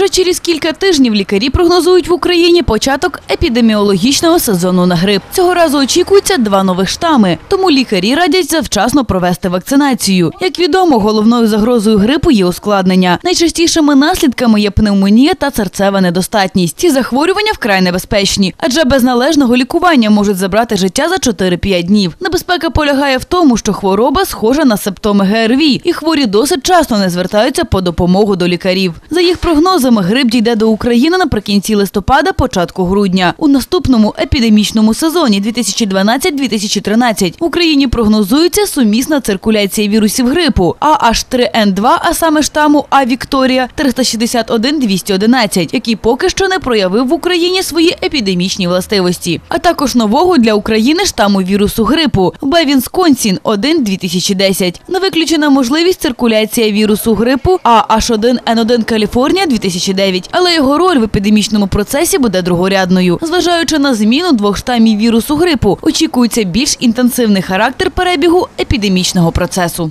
Вже через кілька тижнів лікарі прогнозують в Україні початок епідеміологічного сезону на грип. Цього разу очікується два нових штами, тому лікарі радять завчасно провести вакцинацію. Як відомо, головною загрозою грипу є ускладнення. Найчастішими наслідками є пневмонія та серцева недостатність. Ці захворювання вкрай небезпечні, адже без належного лікування можуть забрати життя за 4-5 днів. Небезпека полягає в тому, що хвороба схожа на симптоми ГРВІ, і хворі досить часто не звертаються по допомогу до лікарів. За їх прогнозами, грип дійде до України наприкінці листопада, початку грудня. У наступному епідемічному сезоні 2012-2013 в Україні прогнозується сумісна циркуляція вірусів грипу AH3N2, а саме штаму А Вікторія 361-211, який поки що не проявив в Україні свої епідемічні властивості, а також нового для України штаму вірусу грипу Б Вінсконсін 1 2010. Не виключена можливість циркуляція вірусу грипу AH1N1 Каліфорнія 2009, але його роль в епідемічному процесі буде другорядною. Зважаючи на зміну двох штамів вірусу грипу, очікується більш інтенсивний характер перебігу епідемічного процесу.